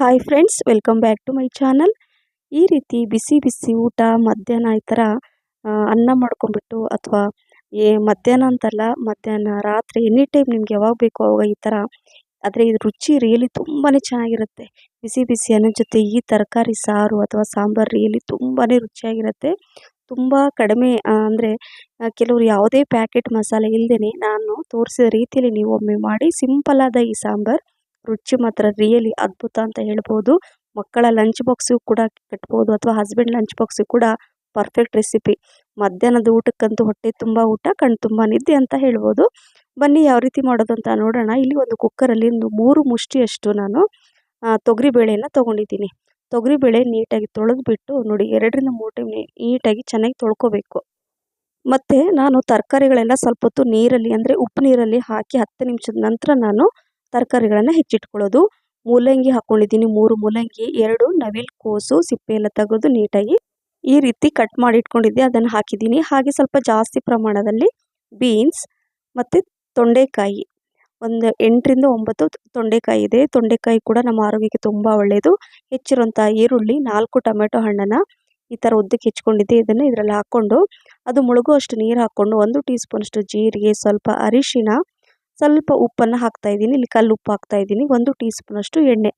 Hi friends welcome back to my channel ಈ ರೀತಿ ಬಿಸಿ ಬಿಸಿ ಊಟ, ಮಧ್ಯಾಹ್ನ ಈ ಥರ ಅನ್ನ ಮಾಡ್ಕೊಂಬಿಟ್ಟು ಅಥವಾ ಏ, ಮಧ್ಯಾಹ್ನ ಅಂತಲ್ಲ, ಮಧ್ಯಾಹ್ನ ರಾತ್ರಿ ಎನಿ ಟೈಮ್ ನಿಮ್ಗೆ ಯಾವಾಗ ಬೇಕೋ ಅವಾಗ ಈ ಥರ ಆದರೆ ಇದು ರುಚಿ ರಿಯಲಿ ತುಂಬಾ ಚೆನ್ನಾಗಿರುತ್ತೆ. ಬಿಸಿ ಬಿಸಿ ಅನ್ನೋ ಜೊತೆ ಈ ತರಕಾರಿ, ಸಾರು ಅಥವಾ ಸಾಂಬಾರು ರಿಯಲಿ ತುಂಬಾ ರುಚಿಯಾಗಿರುತ್ತೆ. ತುಂಬ ಕಡಿಮೆ ಅಂದರೆ ಕೆಲವರು ಯಾವುದೇ ಪ್ಯಾಕೆಟ್ ಮಸಾಲೆ ಇಲ್ಲದೇ ನಾನು ತೋರಿಸಿದ ರೀತಿಯಲ್ಲಿ ನೀವು ಒಮ್ಮೆ ಮಾಡಿ ಸಿಂಪಲ್ಲಾದ ಈ ಸಾಂಬಾರು. ರುಚಿ ಮಾತ್ರ ರಿಯಲಿ ಅದ್ಭುತ ಅಂತ ಹೇಳ್ಬೋದು. ಮಕ್ಕಳ ಲಂಚ್ ಬಾಕ್ಸಿಗೂ ಕೂಡ ಕಟ್ಬೋದು ಅಥವಾ ಹಸ್ಬೆಂಡ್ ಲಂಚ್ ಬಾಕ್ಸಿಗೂ ಕೂಡ ಪರ್ಫೆಕ್ಟ್ ರೆಸಿಪಿ ಮಧ್ಯಾಹ್ನದ ಊಟಕ್ಕಂತೂ ಹೊಟ್ಟೆ ತುಂಬ ಊಟ ಕಣ್ಣು ತುಂಬ ನಿದ್ದೆ ಅಂತ ಹೇಳ್ಬೋದು. ಬನ್ನಿ ಯಾವ ರೀತಿ ಮಾಡೋದು ಅಂತ ನೋಡೋಣ. ಇಲ್ಲಿ ಒಂದು ಕುಕ್ಕರಲ್ಲಿ ಒಂದು ಮೂರು ಮುಷ್ಟಿಯಷ್ಟು ನಾನು ತೊಗರಿಬೇಳೆಯನ್ನು ತೊಗೊಂಡಿದ್ದೀನಿ. ತೊಗರಿಬೇಳೆ ನೀಟಾಗಿ ತೊಳೆದ್ಬಿಟ್ಟು ನೋಡಿ ಎರಡರಿಂದ ಮೂರು ಟೈಮ್ ನೀಟಾಗಿ ಚೆನ್ನಾಗಿ ತೊಳ್ಕೊಬೇಕು. ಮತ್ತು ನಾನು ತರಕಾರಿಗಳೆಲ್ಲ ಸ್ವಲ್ಪ ಹೊತ್ತು ನೀರಲ್ಲಿ ಅಂದರೆ ಉಪ್ಪು ನೀರಲ್ಲಿ ಹಾಕಿ ಹತ್ತು ನಿಮಿಷದ ನಂತರ ನಾನು ತರಕಾರಿಗಳನ್ನು ಹೆಚ್ಚಿಟ್ಕೊಳ್ಳೋದು. ಮೂಲಂಗಿ ಹಾಕ್ಕೊಂಡಿದ್ದೀನಿ ಮೂರು ಮೂಲಂಗಿ, ಎರಡು ನವಿಲು ಕೋಸು ಸಿಪ್ಪೆ ಎಲ್ಲ ತೆಗೆದು ನೀಟಾಗಿ ಈ ರೀತಿ ಕಟ್ ಮಾಡಿ ಇಟ್ಕೊಂಡಿದ್ದೆ, ಅದನ್ನು ಹಾಕಿದ್ದೀನಿ. ಹಾಗೆ ಸ್ವಲ್ಪ ಜಾಸ್ತಿ ಪ್ರಮಾಣದಲ್ಲಿ ಬೀನ್ಸ್ ಮತ್ತು ತೊಂಡೆಕಾಯಿ. ಒಂದು ಎಂಟರಿಂದ ಒಂಬತ್ತು ತೊಂಡೆಕಾಯಿ ಇದೆ. ತೊಂಡೆಕಾಯಿ ಕೂಡ ನಮ್ಮ ಆರೋಗ್ಯಕ್ಕೆ ತುಂಬ ಒಳ್ಳೆಯದು ಹೆಚ್ಚಿರುವಂಥ ಈರುಳ್ಳಿ, ನಾಲ್ಕು ಟೊಮೆಟೊ ಹಣ್ಣನ್ನು ಈ ಥರ ಉದ್ದಕ್ಕೆ ಹೆಚ್ಕೊಂಡಿದ್ದೆ ಇದನ್ನು ಇದರಲ್ಲಿ ಹಾಕ್ಕೊಂಡು, ಅದು ಮುಳುಗುವಷ್ಟು ನೀರು ಹಾಕ್ಕೊಂಡು, ಒಂದು ಟೀ ಸ್ಪೂನಷ್ಟು ಜೀರಿಗೆ, ಸ್ವಲ್ಪ ಅರಿಶಿನ ಸ್ವಲ್ಪ ಉಪ್ಪನ್ನು ಹಾಕ್ತಾ ಇದ್ದೀನಿ. ಇಲ್ಲಿ ಕಲ್ಲು ಉಪ್ಪು ಹಾಕ್ತಾ ಇದ್ದೀನಿ. ಒಂದು ಟೀ ಸ್ಪೂನಷ್ಟು ಎಣ್ಣೆ.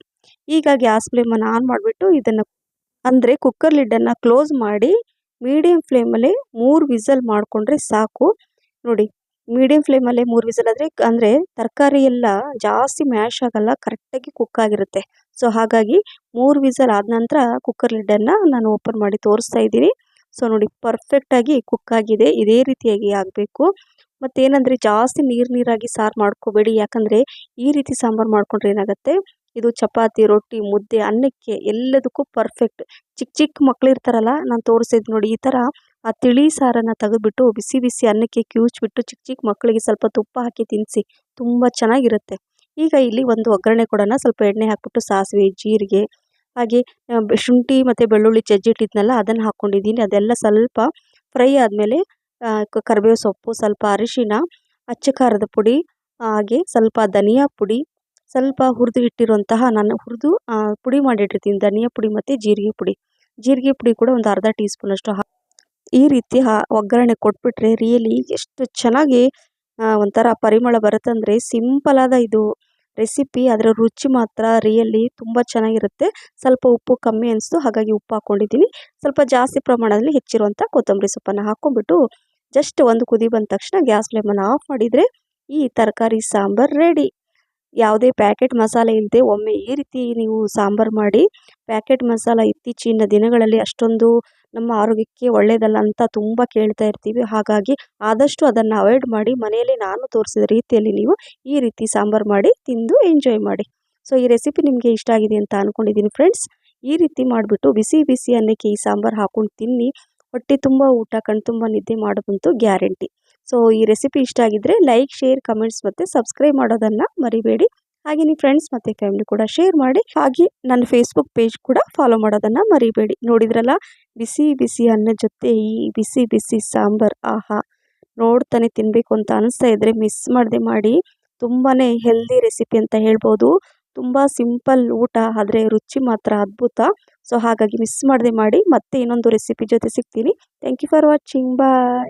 ಈಗ ಗ್ಯಾಸ್ ಫ್ಲೇಮನ್ನು ಆನ್ ಮಾಡಿಬಿಟ್ಟು ಇದನ್ನು ಅಂದರೆ ಕುಕ್ಕರ್ ಲಿಡ್ಡನ್ನು ಕ್ಲೋಸ್ ಮಾಡಿ ಮೀಡಿಯಮ್ ಫ್ಲೇಮಲ್ಲಿ ಮೂರು ವಿಸಲ್ ಮಾಡಿಕೊಂಡ್ರೆ ಸಾಕು. ನೋಡಿ ಮೀಡಿಯಮ್ ಫ್ಲೇಮಲ್ಲೇ ಮೂರು ವಿಸಲ್ ಆದರೆ ಅಂದರೆ ತರಕಾರಿ ಎಲ್ಲ ಜಾಸ್ತಿ ಮ್ಯಾಶ್ ಆಗಲ್ಲ ಕರೆಕ್ಟಾಗಿ ಕುಕ್ ಆಗಿರುತ್ತೆ. ಸೊ ಹಾಗಾಗಿ ಮೂರು ವಿಸಲ್ ಆದ ನಂತರ ಕುಕ್ಕರ್ ಲಿಡ್ಡನ್ನು ನಾನು ಓಪನ್ ಮಾಡಿ ತೋರಿಸ್ತಾ ಇದ್ದೀನಿ. ಸೊ ನೋಡಿ ಪರ್ಫೆಕ್ಟಾಗಿ ಕುಕ್ ಆಗಿದೆ. ಇದೇ ರೀತಿಯಾಗಿ ಆಗಬೇಕು. ಮತ್ತೇನಂದರೆ ಜಾಸ್ತಿ ನೀರು ನೀರಾಗಿ ಸಾರು ಮಾಡ್ಕೋಬೇಡಿ. ಯಾಕಂದರೆ ಈ ರೀತಿ ಸಾಂಬಾರು ಮಾಡ್ಕೊಂಡ್ರೆ ಏನಾಗುತ್ತೆ? ಇದು ಚಪಾತಿ, ರೊಟ್ಟಿ, ಮುದ್ದೆ, ಅನ್ನಕ್ಕೆ ಎಲ್ಲದಕ್ಕೂ ಪರ್ಫೆಕ್ಟ್ ಚಿಕ್ಕ ಚಿಕ್ಕ ಮಕ್ಳು ಇರ್ತಾರಲ್ಲ, ನಾನು ತೋರಿಸಿದ್ದು ನೋಡಿ ಈ ಥರ ಆ ತಿಳಿ ಸಾರನ್ನು ತೆಗೆದುಬಿಟ್ಟು ಬಿಸಿ ಬಿಸಿ ಅನ್ನಕ್ಕೆ ಕ್ಯೂಚ್ಬಿಟ್ಟು ಚಿಕ್ಕ ಚಿಕ್ಕ ಮಕ್ಕಳಿಗೆ ಸ್ವಲ್ಪ ತುಪ್ಪ ಹಾಕಿ ತಿನ್ನಿಸಿ ತುಂಬ ಚೆನ್ನಾಗಿರುತ್ತೆ. ಈಗ ಇಲ್ಲಿ ಒಂದು ಒಗ್ಗರಣೆ ಕೊಡೋಣ. ಸ್ವಲ್ಪ ಎಣ್ಣೆ ಹಾಕ್ಬಿಟ್ಟು ಸಾಸಿವೆ, ಜೀರಿಗೆ, ಹಾಗೆ ಶುಂಠಿ ಮತ್ತು ಬೆಳ್ಳುಳ್ಳಿ ಜಜ್ಜಿಟ್ಟಿದ್ನಲ್ಲ ಅದನ್ನು ಹಾಕ್ಕೊಂಡಿದ್ದೀನಿ ಅದೆಲ್ಲ ಸ್ವಲ್ಪ ಫ್ರೈ ಆದಮೇಲೆ ಕರಿಬೇವು ಸೊಪ್ಪು, ಸ್ವಲ್ಪ ಅರಿಶಿನ ಅಚ್ಚ ಖಾರದ ಪುಡಿ ಹಾಗೆ ಸ್ವಲ್ಪ ಧನಿಯಾ ಪುಡಿ, ಸ್ವಲ್ಪ ಹುರಿದು ಇಟ್ಟಿರುವಂತಹ ನಾನು ಹುರಿದು ಪುಡಿ ಮಾಡಿಟ್ಟಿರ್ತೀನಿ. ಧನಿಯಾ ಪುಡಿ ಮತ್ತು ಜೀರಿಗೆ ಪುಡಿ. ಜೀರಿಗೆ ಪುಡಿ ಕೂಡ ಒಂದು ಅರ್ಧ ಟೀ ಸ್ಪೂನಷ್ಟು ಹಾ ಈ ರೀತಿ ಒಗ್ಗರಣೆ ಕೊಟ್ಬಿಟ್ರೆ ರಿಯಲಿ ಎಷ್ಟು ಚೆನ್ನಾಗಿ ಒಂಥರ ಪರಿಮಳ ಬರುತ್ತಂದರೆ ಸಿಂಪಲಾದ ಇದು ರೆಸಿಪಿ. ಅದರ ರುಚಿ ಮಾತ್ರ ರಿಯಲಿ ತುಂಬ ಚೆನ್ನಾಗಿರುತ್ತೆ. ಸ್ವಲ್ಪ ಉಪ್ಪು ಕಮ್ಮಿ ಅನಿಸ್ತು, ಹಾಗಾಗಿ ಉಪ್ಪು ಹಾಕ್ಕೊಂಡಿದ್ದೀನಿ ಸ್ವಲ್ಪ ಜಾಸ್ತಿ ಪ್ರಮಾಣದಲ್ಲಿ ಹೆಚ್ಚಿರುವಂಥ ಕೊತ್ತಂಬರಿ ಸೊಪ್ಪನ್ನು ಹಾಕ್ಕೊಂಬಿಟ್ಟು ಜಸ್ಟ್ ಒಂದು ಕುದಿ ಬಂದ ತಕ್ಷಣ ಗ್ಯಾಸ್ ಫ್ಲೇಮನ್ನು ಆಫ್ ಮಾಡಿದರೆ ಈ ತರಕಾರಿ ಸಾಂಬಾರು ರೆಡಿ ಯಾವುದೇ ಪ್ಯಾಕೆಟ್ ಮಸಾಲೆ ಇಲ್ಲದೆ ಒಮ್ಮೆ ಈ ರೀತಿ ನೀವು ಸಾಂಬಾರು ಮಾಡಿ ಪ್ಯಾಕೆಟ್ ಮಸಾಲ ಇತ್ತೀಚಿನ ದಿನಗಳಲ್ಲಿ ಅಷ್ಟೊಂದು ನಮ್ಮ ಆರೋಗ್ಯಕ್ಕೆ ಒಳ್ಳೆಯದಲ್ಲ ಅಂತ ತುಂಬ ಕೇಳ್ತಾ ಇರ್ತೀವಿ. ಹಾಗಾಗಿ ಆದಷ್ಟು ಅದನ್ನು ಅವಾಯ್ಡ್ ಮಾಡಿ, ಮನೆಯಲ್ಲಿ ನಾನು ತೋರಿಸಿದ ರೀತಿಯಲ್ಲಿ ನೀವು ಈ ರೀತಿ ಸಾಂಬಾರು ಮಾಡಿ ತಿಂದು ಎಂಜಾಯ್ ಮಾಡಿ. ಸೊ ಈ ರೆಸಿಪಿ ನಿಮಗೆ ಇಷ್ಟ ಆಗಿದೆ ಅಂತ ಅಂದ್ಕೊಂಡಿದ್ದೀನಿ ಫ್ರೆಂಡ್ಸ್ ಈ ರೀತಿ ಮಾಡಿಬಿಟ್ಟು ಬಿಸಿ ಬಿಸಿ ಅನ್ನಕ್ಕೆ ಈ ಸಾಂಬಾರು ಹಾಕ್ಕೊಂಡು ತಿನ್ನಿ. ಹೊಟ್ಟೆ ತುಂಬ ಊಟ, ಕಣ್ ತುಂಬ ನಿದ್ದೆ ಮಾಡೋದಂತೂ ಗ್ಯಾರಂಟಿ. ಸೊ ಈ ರೆಸಿಪಿ ಇಷ್ಟ ಆಗಿದ್ದರೆ ಲೈಕ್ ಶೇರ್ ಕಮೆಂಟ್ಸ್ ಮತ್ತು ಸಬ್ಸ್ಕ್ರೈಬ್ ಮಾಡೋದನ್ನು ಮರಿಬೇಡಿ. ಹಾಗೆ ನಿಮ್ಮ ಫ್ರೆಂಡ್ಸ್ ಮತ್ತು ಫ್ಯಾಮಿಲಿ ಕೂಡ ಶೇರ್ ಮಾಡಿ, ಹಾಗೆ ನನ್ನ ಫೇಸ್ಬುಕ್ ಪೇಜ್ ಕೂಡ ಫಾಲೋ ಮಾಡೋದನ್ನು ಮರಿಬೇಡಿ. ನೋಡಿದ್ರಲ್ಲ, ಬಿಸಿ ಬಿಸಿ ಅನ್ನ ಜೊತೆ ಈ ಬಿಸಿ ಬಿಸಿ ಸಾಂಬಾರ್, ಆಹಾ, ನೋಡ್ತಾನೆ ತಿನ್ನಬೇಕು ಅಂತ ಅನಿಸ್ತಾ ಇದ್ದರೆ ಮಿಸ್ ಮಾಡದೆ ಮಾಡಿ. ತುಂಬಾ ಹೆಲ್ದಿ ರೆಸಿಪಿ ಅಂತ ಹೇಳ್ಬೋದು. ತುಂಬ ಸಿಂಪಲ್ ಊಟ, ಆದರೆ ರುಚಿ ಮಾತ್ರ ಅದ್ಭುತ. ಸೊ ಹಾಗಾಗಿ ಮಿಸ್ ಮಾಡದೆ ಮಾಡಿ ಮತ್ತೆ ಇನ್ನೊಂದು ರೆಸಿಪಿ ಜೊತೆ ಸಿಗ್ತೀನಿ. Thank you for watching bye